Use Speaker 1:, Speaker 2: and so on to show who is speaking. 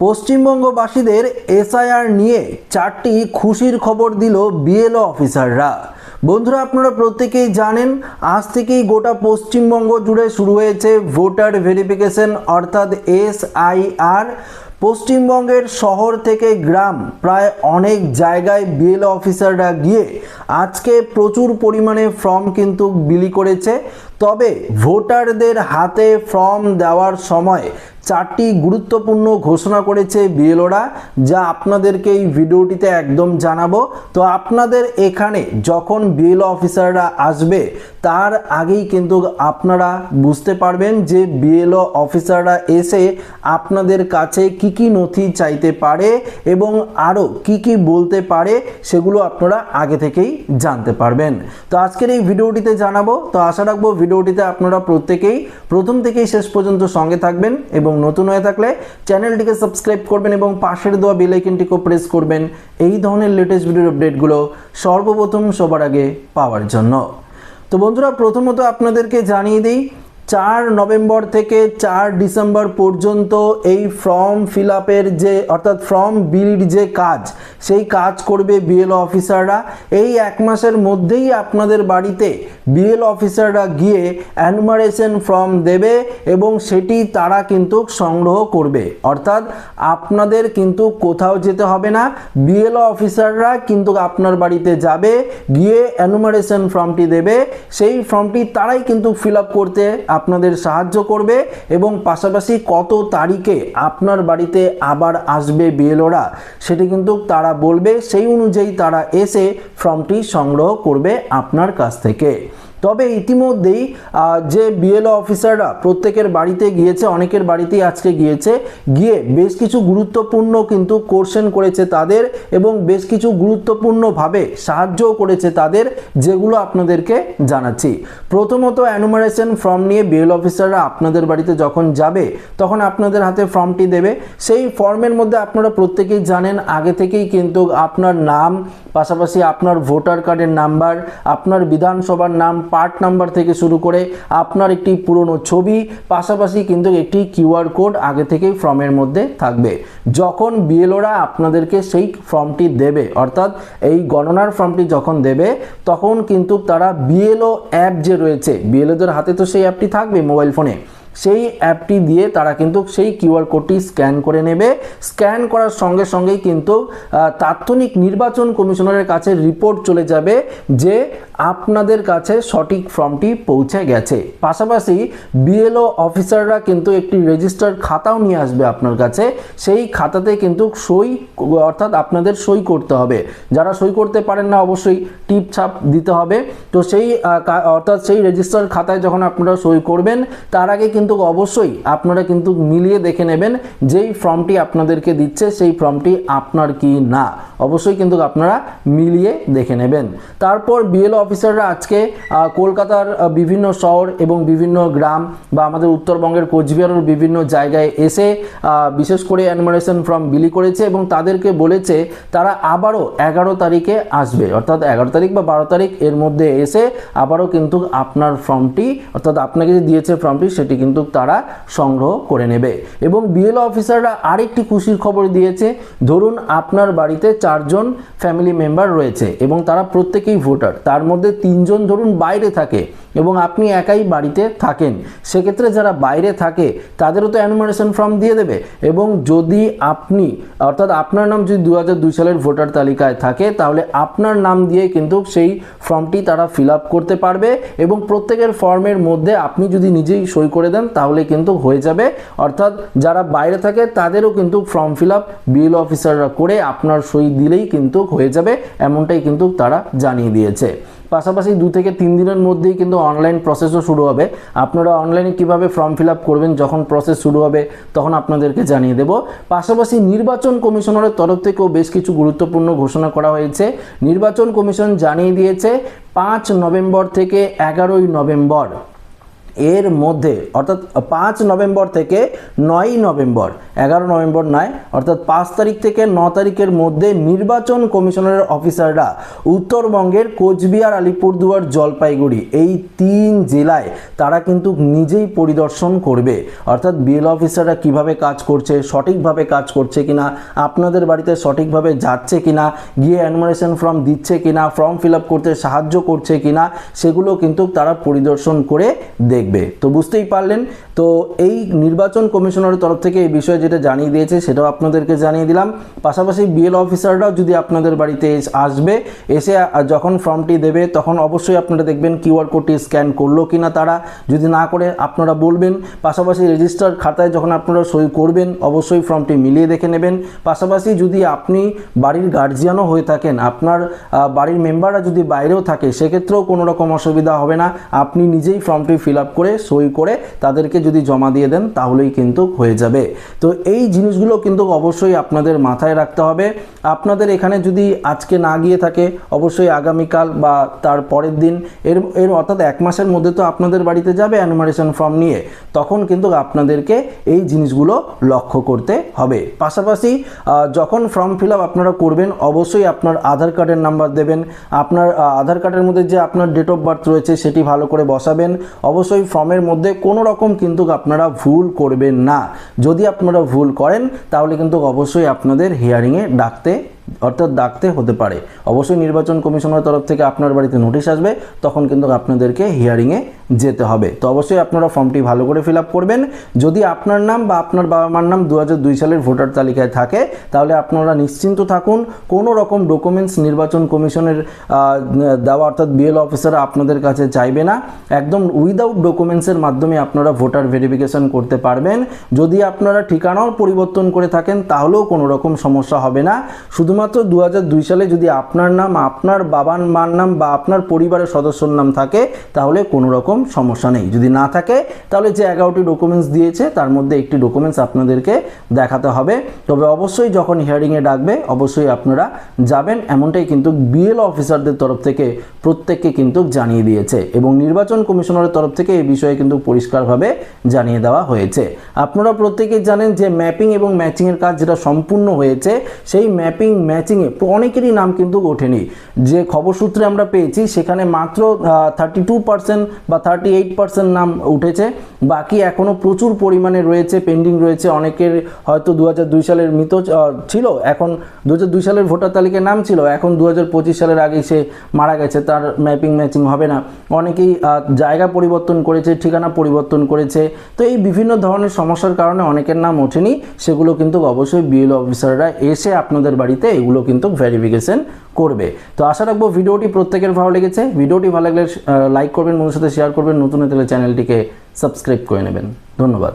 Speaker 1: পশ্চিমবঙ্গবাসীদের SIR নিয়ে চারটি খুশির খবর দিল বিএলও অফিসাররা। বন্ধুরা, আপনারা প্রত্যেকেই জানেন, আজ থেকেই গোটা পশ্চিমবঙ্গ জুড়ে শুরু হয়েছে ভোটার ভেরিফিকেশন, অর্থাৎ এসআইআর। পশ্চিমবঙ্গের শহর থেকে গ্রাম, প্রায় অনেক জায়গায় বিএলও অফিসাররা গিয়ে আজকে প্রচুর পরিমাণে ফর্ম কিন্তু বিলি করেছে। তবে ভোটারদের হাতে ফর্ম দেওয়ার সময় চারটি গুরুত্বপূর্ণ ঘোষণা করেছে বিএলওরা, যা আপনাদেরকে এই ভিডিওটিতে একদম জানাব। তো আপনাদের এখানে যখন বিএলও অফিসাররা আসবে, তার আগেই কিন্তু আপনারা বুঝতে পারবেন যে বিএলও অফিসাররা এসে আপনাদের কাছে কি কি নথি চাইতে পারে এবং আরও কি কি বলতে পারে, সেগুলো আপনারা আগে থেকেই জানতে পারবেন। তো আজকের এই ভিডিওটিতে জানাব। তো আশা রাখব ভিডিওটিতে আপনারা প্রত্যেকেই প্রথম থেকেই শেষ পর্যন্ত সঙ্গে থাকবেন এবং নতুন হয়ে থাকলে চ্যানেলটিকে সাবস্ক্রাইব করবেন এবং পাশের দেওয়া বেলাইকনটিকেও প্রেস করবেন। এই ধরনের লেটেস্ট ভিডিওর আপডেটগুলো সর্বপ্রথম সবার আগে পাওয়ার জন্য। তো বন্ধুরা, প্রথমত আপনাদেরকে জানিয়ে দিই চার নভেম্বর থেকে চার ডিসেম্বর পর্যন্ত এই ফর্ম ফিল যে, অর্থাৎ ফর্ম বিলির যে কাজ, সেই কাজ করবে বিএল অফিসাররা এই এক মাসের মধ্যেই আপনাদের বাড়িতে বিএল অফিসাররা গিয়ে অ্যানুমারেশন ফর্ম দেবে এবং সেটি তারা কিন্তু সংগ্রহ করবে। অর্থাৎ আপনাদের কিন্তু কোথাও যেতে হবে না বিএল অফিসাররা কিন্তু আপনার বাড়িতে যাবে, গিয়ে অ্যানুমারেশন ফর্মটি দেবে। সেই ফর্মটি তারাই কিন্তু ফিল করতে আপনাদের সাহায্য করবে এবং পাশাপাশি কত তারিখে আপনার বাড়িতে আবার আসবে বিএলওরা সেটি কিন্তু তারা বলবে। সেই অনুযায়ী তারা এসে ফর্মটি সংগ্রহ করবে আপনার কাছ থেকে। তবে ইতিমধ্যেই যে বিএলও অফিসাররা প্রত্যেকের বাড়িতে গিয়েছে, অনেকের বাড়িতেই আজকে গিয়েছে, গিয়ে বেশ কিছু গুরুত্বপূর্ণ কিন্তু কোর্শন করেছে তাদের এবং বেশ কিছু গুরুত্বপূর্ণভাবে সাহায্যও করেছে তাদের, যেগুলো আপনাদেরকে জানাচ্ছি। প্রথমত অ্যানুমারেশন ফর্ম নিয়ে বিএল অফিসাররা আপনাদের বাড়িতে যখন যাবে, তখন আপনাদের হাতে ফর্মটি দেবে। সেই ফর্মের মধ্যে আপনারা প্রত্যেকেই জানেন, আগে থেকেই কিন্তু আপনার নাম, পাশাপাশি আপনার ভোটার কার্ডের নাম্বার আপনার বিধানসভার নাম পার্ট নাম্বার থেকে শুরু করে আপনার একটি পুরনো ছবি, পাশাপাশি কিন্তু একটি কিউআর কোড আগে থেকেই ফর্মের মধ্যে থাকবে। যখন বিএলওরা আপনাদেরকে সেই ফর্মটি দেবে, অর্থাৎ এই গণনার ফর্মটি যখন দেবে, তখন কিন্তু তারা বিএলও অ্যাপ যে রয়েছে, বিএলওদের হাতে তো সেই অ্যাপটি থাকবে মোবাইল ফোনে সেই অ্যাপটি দিয়ে তারা কিন্তু সেই কিউআর কোডটি স্ক্যান করে নেবে। স্ক্যান করার সঙ্গে সঙ্গেই কিন্তু তাৎক্ষণিক নির্বাচন কমিশনারের কাছে রিপোর্ট চলে যাবে যে আপনাদের কাছে সঠিক ফর্মটি পৌঁছে গেছে। পাশাপাশি বিএলও অফিসাররা কিন্তু একটি রেজিস্টার খাতাও নিয়ে আসবে আপনার কাছে। সেই খাতাতে কিন্তু সই, অর্থাৎ আপনাদের সই করতে হবে। যারা সই করতে পারেন না অবশ্যই টিপ ছাপ দিতে হবে। তো সেই অর্থাৎ সেই রেজিস্টার খাতায় যখন আপনারা সই করবেন, তার আগে কিন্তু অবশ্যই আপনারা কিন্তু মিলিয়ে দেখে নেবেন যেই ফর্মটি আপনাদেরকে দিচ্ছে, সেই ফর্মটি আপনার কি না। অবশ্যই কিন্তু আপনারা মিলিয়ে দেখে নেবেন। তারপর বিএলও অফিসাররা আজকে কলকাতার বিভিন্ন শহর এবং বিভিন্ন গ্রাম বা আমাদের উত্তরবঙ্গের কোচবিহারের বিভিন্ন জায়গায় এসে বিশেষ করে অ্যানুমারেশন ফর্ম বিলি করেছে এবং তাদেরকে বলেছে তারা আবারও এগারো তারিখে আসবে। অর্থাৎ এগারো তারিখ বা বারো তারিখ এর মধ্যে এসে আবারও কিন্তু আপনার ফর্মটি অর্থাৎ আপনাকে যে দিয়েছে ফর্মটি সেটি কিন্তু তারা সংগ্রহ করে নেবে। এবং বিএলও অফিসাররা আরেকটি খুশির খবর দিয়েছে, ধরুন আপনার বাড়িতে চারজন ফ্যামিলি মেম্বার রয়েছে এবং তারা প্রত্যেকেই ভোটার তার মধ্যে তিনজন ধরুন বাইরে থাকে এবং আপনি একাই বাড়িতে থাকেন। সেক্ষেত্রে যারা বাইরে থাকে, তাদেরও তো অ্যানুমারেশন ফর্ম দিয়ে দেবে। এবং যদি আপনি, অর্থাৎ আপনার নাম যদি দু সালের ভোটার তালিকায় থাকে, তাহলে আপনার নাম দিয়ে কিন্তু সেই ফর্মটি তারা ফিল করতে পারবে এবং প্রত্যেকের ফর্মের মধ্যে আপনি যদি নিজেই সই করে দেন, তাহলে কিন্তু হয়ে যাবে। অর্থাৎ যারা বাইরে থাকে, তাদেরও কিন্তু ফর্ম ফিল আপ বিএল অফিসাররা করে আপনার সই দিলেই কিন্তু হয়ে যাবে, এমনটাই কিন্তু তারা জানিয়ে দিয়েছে। পাশাপাশি দু থেকে তিন দিনের মধ্যেই কিন্তু অনলাইন প্রসেসও শুরু হবে। আপনারা অনলাইনে কীভাবে ফর্ম ফিল করবেন, যখন প্রসেস শুরু হবে, তখন আপনাদেরকে জানিয়ে দেব। পাশাপাশি নির্বাচন কমিশনারের তরফ থেকেও বেশ কিছু গুরুত্বপূর্ণ ঘোষণা করা হয়েছে। নির্বাচন কমিশন জানিয়ে দিয়েছে, পাঁচ নভেম্বর থেকে এগারোই নভেম্বর এর মধ্যে, অর্থাৎ পাঁচ নভেম্বর থেকে নয়ই নভেম্বর এগারো নভেম্বর নয়, অর্থাৎ পাঁচ তারিখ থেকে ন তারিখের মধ্যে নির্বাচন কমিশনের অফিসাররা উত্তরবঙ্গের কোচবিহার, আলিপুরদুয়ার, জলপাইগুড়ি এই তিন জেলায় তারা কিন্তু নিজেই পরিদর্শন করবে। অর্থাৎ বিএল অফিসাররা কীভাবে কাজ করছে, সঠিকভাবে কাজ করছে কিনা, আপনাদের বাড়িতে সঠিকভাবে যাচ্ছে কিনা, গিয়ে অ্যানুমারেশন ফর্ম দিচ্ছে কিনা, ফর্ম ফিল করতে সাহায্য করছে কিনা, সেগুলো কিন্তু তারা পরিদর্শন করে দেখবে। তো বুঝতেই পারলেন? তো এই নির্বাচন কমিশনারের তরফ থেকে এই বিষয়ে যেটা জানিয়ে দিয়েছে, সেটাও আপনাদেরকে জানিয়ে দিলাম। পাশাপাশি বিএল অফিসাররাও যদি আপনাদের বাড়িতে আসবে, এসে যখন ফর্মটি দেবে, তখন অবশ্যই আপনারা দেখবেন কিউআর কোডটি স্ক্যান করল কিনা তারা। যদি না করে, আপনারা বলবেন। পাশাপাশি রেজিস্টার খাতায় যখন আপনারা সই করবেন, অবশ্যই ফর্মটি মিলিয়ে দেখে নেবেন। পাশাপাশি যদি আপনি বাড়ির গার্জিয়ানও হয়ে থাকেন, আপনার বাড়ির মেম্বাররা যদি বাইরেও থাকে, সেক্ষেত্রেও কোনো রকম অসুবিধা হবে না। আপনি নিজেই ফর্মটি ফিল আপ করে, সই করে তাদেরকে যদি জমা দিয়ে দেন, তাহলেই কিন্তু হয়ে যাবে। তো এই জিনিসগুলো কিন্তু অবশ্যই আপনাদের মাথায় রাখতে হবে। আপনাদের এখানে যদি আজকে না গিয়ে থাকে, অবশ্যই আগামীকাল বা তার পরের দিন, এর এর অর্থাৎ এক মাসের মধ্যে তো আপনাদের বাড়িতে যাবে অ্যানুমারেশন ফর্ম নিয়ে। তখন কিন্তু আপনাদেরকে এই জিনিসগুলো লক্ষ্য করতে হবে। পাশাপাশি যখন ফর্ম ফিল আপ আপনারা করবেন, অবশ্যই আপনার আধার কার্ডের নাম্বার দেবেন। আপনার আধার কার্ডের মধ্যে যে আপনার ডেট অফ বার্থ রয়েছে, সেটি ভালো করে বসাবেন। অবশ্যই ফর্মের মধ্যে কোনো রকম কিন্তু আপনারা ভুল করবেন না। যদি আপনারা ভুল করেন, তাহলে কিন্তু অবশ্যই আপনাদের হিয়ারিংয়ে ডাকতে, অর্থাৎ ডাকতে হতে পারে। অবশ্যই নির্বাচন কমিশনের তরফ থেকে আপনার বাড়িতে নোটিশ আসবে, তখন কিন্তু আপনাদেরকে হিয়ারিংয়ে যেতে হবে। তো অবশ্যই আপনারা ফর্মটি ভালো করে ফিল করবেন। যদি আপনার নাম বা আপনার বাবা মার নাম দু সালের ভোটার তালিকায় থাকে, তাহলে আপনারা নিশ্চিন্ত থাকুন, কোনো রকম ডকুমেন্টস নির্বাচন কমিশনের দেওয়া অর্থাৎ বিএল অফিসার আপনাদের কাছে চাইবে না। একদম উইদাউট ডকুমেন্টসের মাধ্যমে আপনারা ভোটার ভেরিফিকেশন করতে পারবেন। যদি আপনারা ঠিকানাও পরিবর্তন করে থাকেন, তাহলেও কোনো রকম সমস্যা হবে না। শুধুমাত্র দু সালে যদি আপনার নাম, আপনার বাবার মার নাম বা আপনার পরিবারের সদস্যর নাম থাকে, তাহলে কোনো রকম সমস্যা নেই। যদি না থাকে, তাহলে যে এগারোটি ডকুমেন্টস দিয়েছে, তার মধ্যে একটি ডকুমেন্টস আপনাদেরকে দেখাতে হবে। তবে অবশ্যই যখন হিয়ারিংয়ে ডাকবে, অবশ্যই আপনারা যাবেন। এমনটাই কিন্তু বিএল অফিসারদের তরফ থেকে প্রত্যেককে কিন্তু জানিয়ে দিয়েছে এবং নির্বাচন কমিশনারের তরফ থেকে এই বিষয়ে কিন্তু পরিষ্কারভাবে জানিয়ে দেওয়া হয়েছে। আপনারা প্রত্যেকেই জানেন যে ম্যাপিং এবং ম্যাচিংয়ের কাজ যেটা সম্পূর্ণ হয়েছে, সেই ম্যাপিং ম্যাচিংয়ে অনেকেরই নাম কিন্তু ওঠেনি। যে খবর সূত্রে আমরা পেয়েছি, সেখানে মাত্র থার্টি টু পার্সেন্ট বা থার্টি এইট পার্সেন্ট নাম উঠেছে। বাকি এখনও প্রচুর পরিমাণে রয়েছে পেন্ডিং রয়েছে। অনেকের হয়তো দু দুই সালের মৃত ছিল। এখন দু দুই সালের ভোটার তালিকায় নাম ছিল। এখন দু পঁচিশ সালের আগে সে মারা গেছে। তার ম্যাপিং ম্যাচিং হবে না। অনেকেই জায়গা পরিবর্তন করেছে, ঠিকানা পরিবর্তন করেছে। তো এই বিভিন্ন ধরনের সমস্যার কারণে অনেকের নাম ওঠেনি। সেগুলো কিন্তু অবশ্যই বিএল অফিসাররা এসে আপনাদের বাড়িতে এগুলো কিন্তু ভেরিফিকেশন করবে। তো আশা রাখব, ভিডিওটি প্রত্যেকের ভালো লেগেছে। ভিডিওটি ভালো লাগলে লাইক করবেন বন্ধুর সাথে শেয়ার করবেন নতুন হলে চ্যানেলটিকে সাবস্ক্রাইব করে নেবেন। ধন্যবাদ।